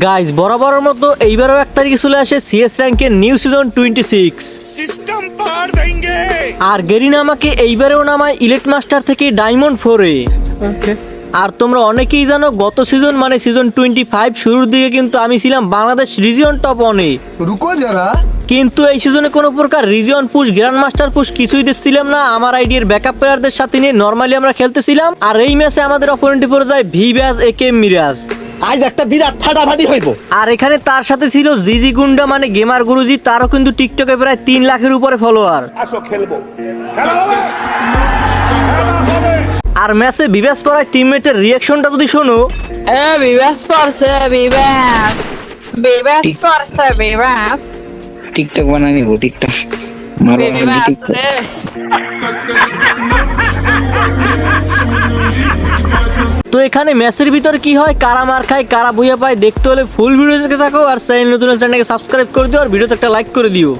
Guys বরাবরের মতো এইবারও এক তারিখে চলে আসে সিএস র্যাঙ্কের নিউ সিজন টোয়েন্টি সিক্স আর গেরিনা আমাকে এইবারেও নামায় ইলেট মাস্টার থেকে ডায়মন্ড ফোরে আর তোমরা অনেকেই জানো গত সিজন মানে সিজন টোয়েন্টি ফাইভ শুরুর দিকে কিন্তু আমি ছিলাম বাংলাদেশ রিজিয়ন টপ ওয়ানে রুকো যারা। কিন্তু এই সিজনে কোনো প্রকার region push grand master push কিছুই দিচ্ছিলাম না। আমার আইডিয়ার ব্যাকআপ প্লেয়ারদের সাথে নিয়ে নর্মালি আমরা খেলতেছিলাম। আর এই ম্যাচে আমাদের অপরেন্টি পড়ে যায় ভি ব্যাস এ কে মিরাজ আজ একটা বিরাট ফাটাফাটি হইব আর এখানে তার সাথে ছিল জিজি গুন্ডা মানে গেমার গুরুজি তারও কিন্তু টিকটকে প্রায় তিন লাখের উপরে ফলোয়ার আসো খেলব আর ম্যাচে বিবেস পড়ায় টিমমেটের রিয়াকশনটা যদি শোনো এ বিবাস পড়ছে বিবাস বিবাস পড়ছে বিবাস টিকটক বানাই নিব টিকটক মারো টিকটক রে তো এখানে ম্যাচের ভিতর কি হয়? কারা মার খায়, কারা ভুইয়া পায়, দেখতে হলে ফুল ভিডিও দেখে থাকো আর চ্যানেল নতুন চ্যানেলকে সাবস্ক্রাইব করে দিও আর ভিডিওতে একটা লাইক করে দিও।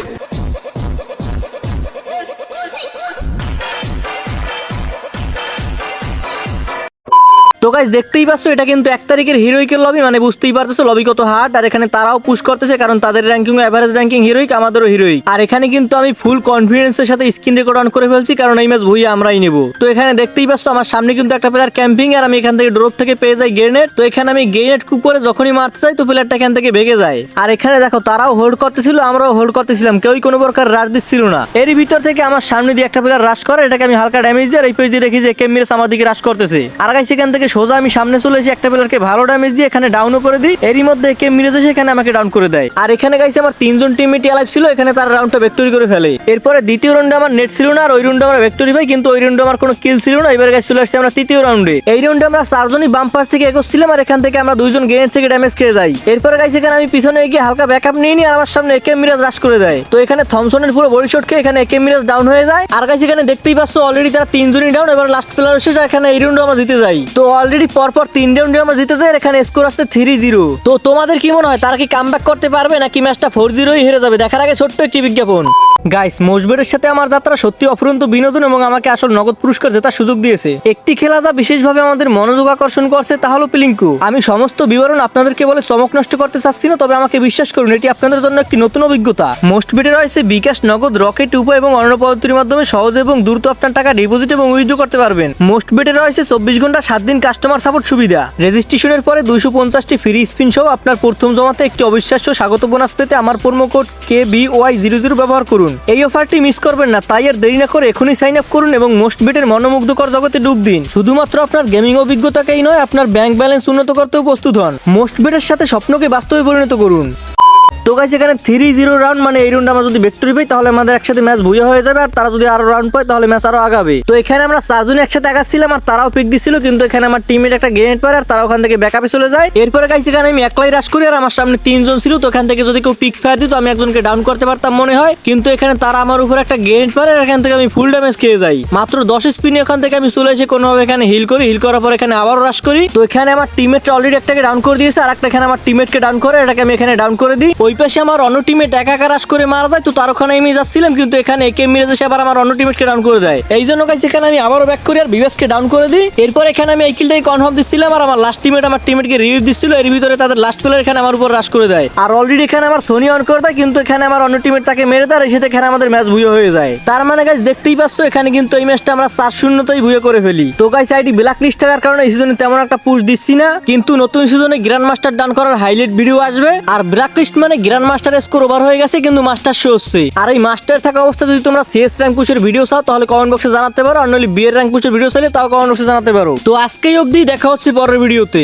তো গাইজ দেখতেই পাচ্ছ, এটা কিন্তু এক তারিখের হিরোইকের লবি মানে বুঝতেই পারতেছো লবি কত হার্ড আর এখানে তারাও পুশ করতেছে, কারণ তাদের র্যাঙ্কিং এভারেজ র্যাঙ্কিং হিরোইক আমাদেরও হিরোইক আর এখানে কিন্তু আমি ফুল কনফিডেন্সের সাথে স্ক্রিন রেকর্ড অন করে ফেলছি, কারণ এই ম্যাচ ভুইয়া আমরাই নেব। তো এখানে দেখতেই পাচ্ছ, আমার সামনে কিন্তু একটা প্লেয়ার ক্যাম্পিং আর আমি এখান থেকে ড্রপ থেকে পেয়ে যাই গ্রেনেড তো এখানে আমি গ্রেনেড কুপ করে যখনই মারতে চাই, তো প্লেয়ারটা এখান থেকে ভেগে যায়। আর এখানে দেখো, তারাও হোল্ড করতেছিল, আমরাও হোল্ড করতেছিলাম, কেউই কোনো প্রকার রাশ দিচ্ছিল না। এর ভিতর থেকে আমার সামনে দিয়ে একটা প্লেয়ার রাশ করে, এটাকে আমি হালকা ড্যামেজ দিয়ে আর এই পেজ দিয়ে দেখি যে কেম মিরাস আমার দিকে রাশ করতেছে। আর গাইস সেখান থেকে সোজা আমি সামনে চলে এসে একটা প্লেয়ারকে ভালো ড্যামেজ দিয়ে এখানে ডাউনও করে দিই। এরই মধ্যে কেম মিরাজ এসে এখানে আমাকে ডাউন করে দেয়। আর এখানে গাইছে আমার তিনজন টিমমেট অ্যালাইভ ছিল, এখানে তার রাউন্ডটা ভেক্টরি করে ফেলে। এরপরে দ্বিতীয় রাউন্ডে আমার নেট ছিল না, আর ওই রাউন্ডে আমরা ভেক্টরি পাই কিন্তু ওই রাউন্ডে আমার কোনো কিল ছিল না। এবার গাইস চলে আসছে আমরা তৃতীয় রাউন্ডে এই রাউন্ডে আমরা চারজনই বাম পাশ থেকে এগোচ্ছিলাম, আর এখান থেকে আমরা দুইজন গ্রেনেড থেকে ড্যামেজ খেয়ে যাই। এরপরে গাইছে এখানে আমি পিছনে গিয়ে হালকা ব্যাকআপ নিয়ে নিই, আর আমার সামনে একে মিরাজ রাশ করে দেয়। তো এখানে থমসনের পুরো বডি শট খেয়ে এখানে একে মিরাজ ডাউন হয়ে যায়। আর গাইছে এখানে দেখতেই পাচ্ছ অলরেডি তারা তিনজনই ডাউন এবার লাস্ট প্লেয়ার এসে এখানে এই রাউন্ডে আমরা জিতে যাই। তো অলরেডি পরপর তিন রাউন্ডে আমরা জিতে যাই আর এখানে স্কোর আসছে থ্রি জিরো তো তোমাদের কি মনে হয় তারা কি কাম করতে পারবে নাকি ম্যাচটা ফোর জিরোই হেরে যাবে? দেখার আগে ছোট্ট একটি বিজ্ঞাপন। গাইস মোজবেরের সাথে আমার যাত্রা সত্যি অফুরন্ত বিনোদন এবং আমাকে আসল নগদ পুরস্কার জেতার সুযোগ দিয়েছে। একটি খেলা যা বিশেষভাবে আমাদের মনোযোগ আকর্ষণ করছে তা হলো পিলিঙ্কু আমি সমস্ত বিবরণ আপনাদেরকে বলে চমক নষ্ট করতে চাচ্ছি না তবে আমাকে বিশ্বাস করুন এটি আপনাদের জন্য একটি নতুন অভিজ্ঞতা। মোস্ট বেটে রয়েছে বিকাশ নগদ রকেট উপায় এবং অন্য পদ্ধতির মাধ্যমে সহজ এবং দ্রুত আপনার টাকা ডিপোজিট এবং উইথড্র করতে পারবেন। মোস্ট বেটে রয়েছে চব্বিশ ঘণ্টা সাত দিন কাস্টমার সাপোর্ট সুবিধা। রেজিস্ট্রেশনের পরে দুইশো পঞ্চাশটি ফ্রি স্পিন সহ আপনার প্রথম জমাতে একটি অবিশ্বাস্য স্বাগত বোনাস পেতে আমার promo code K B Y zero zero ব্যবহার করুন। এই অফারটি মিস করবেন না, তাই আর দেরি না করে এখনই সাইন আপ করুন এবং মোস্ট বেটের মনোমুগ্ধকর জগতে ডুব দিন। শুধুমাত্র আপনার গেমিং অভিজ্ঞতাকেই নয়, আপনার ব্যাংক ব্যালেন্স উন্নত করতেও প্রস্তুত হন। মোস্ট বেটের সাথে স্বপ্নকে বাস্তবে পরিণত করুন। তো গাইস এখানে থ্রি জিরো রাউন্ড মানে এই রাউন্ড আমরা যদি ভিক্টরি পাই, তাহলে আমাদের একসাথে ম্যাচ ভুইয়া হয়ে যাবে। আর তারা যদি আরও রাউন্ড পায়, তাহলে ম্যাচ আরও আগাবে। তো এখানে আমরা চারজনে একসাথে আগাচ্ছিলাম, আর তারাও পিক দিছিল, কিন্তু এখানে আমার টিমের একটা গ্রেনেড পারে আর তারা ওখান থেকে ব্যাকআপে চলে যায়। এরপরে গাইস এখানে আমি একলাই রাশ করি, আর আমার সামনে তিনজন ছিল, তো এখান থেকে যদি কেউ পিক ফায়ার দিত, আমি একজনকে ডাউন করতে পারতাম মনে হয়। কিন্তু এখানে তারা আমার উপর একটা গ্রেনেড পারে আর এখান থেকে আমি ফুল ড্যামেজ খেয়ে যাই। মাত্র দশ স্পিনে ওখান থেকে আমি চলে এসে কোনোভাবে এখানে হিল করি। হিল করার পর এখানে আবারও রাশ করি। তো এখানে আমার টিমেটটা অলরেডি একটাকে ডাউন করে দিয়েছে, আর একটা এখানে আমার টিমেটকে ডাউন করে, এটাকে আমি এখানে ডাউন করে দিই। ওই পাশে আমার অন্য টিমেট একা একা রাশ করে মারা যায়, তো তার ওখানে আমি যাচ্ছিলাম, কিন্তু এখানে একে মিলে এসে আবার আমার অন্য টিমেটকে ডাউন করে দেয়। এই জন্য গাইস এখানে আমি আবারও ব্যাক করি আর বিবেসকে ডাউন করে দিই। এরপর এখানে আমি এই কিলটাই কনফার্ম দিচ্ছিলাম আর আমার লাস্ট টিমেট আমার টিমেটকে রিভিউ দিচ্ছিল, এর ভিতরে তাদের লাস্ট প্লেয়ার এখানে আমার উপর রাশ করে দেয়। আর অলরেডি এখানে আমার সোনি অন করে দেয়, কিন্তু এখানে আমার অন্য টিমেট তাকে মেরে দেয় আর এসে এখানে আমাদের ম্যাচ ভুয়ে হয়ে যায়। তার মানে গাইস দেখতেই পাচ্ছ, এখানে কিন্তু এই ম্যাচটা আমরা চার শূন্যতেই ভুয়ে করে ফেলি। তো গাইস আইডি ব্ল্যাক লিস্ট থাকার কারণে এই সিজনে তেমন একটা পুশ দিচ্ছি না, কিন্তু নতুন সিজনে গ্র্যান্ড মাস্টার ডান করার হাইলাইট ভিডিও আসবে। আর ব্ল্যাক লিস্ট মানে গ্র্যান্ড মাস্টার স্কোর ওভার হয়ে গেছে, কিন্তু মাস্টার শো হচ্ছে। আর এই মাস্টার থাকা অবস্থা যদি তোমরা সিএস র্যাঙ্ক কুচের ভিডিও চাও, তাহলে কমেন্ট বক্সে জানাতে পারো, আর নইলে বিয়ের র্যাঙ্ক কুচের ভিডিও চাইলে তাও কমেন্ট বক্সে জানাতে পারো। তো আজকেই অবধি দেখা হচ্ছে পরের ভিডিওতে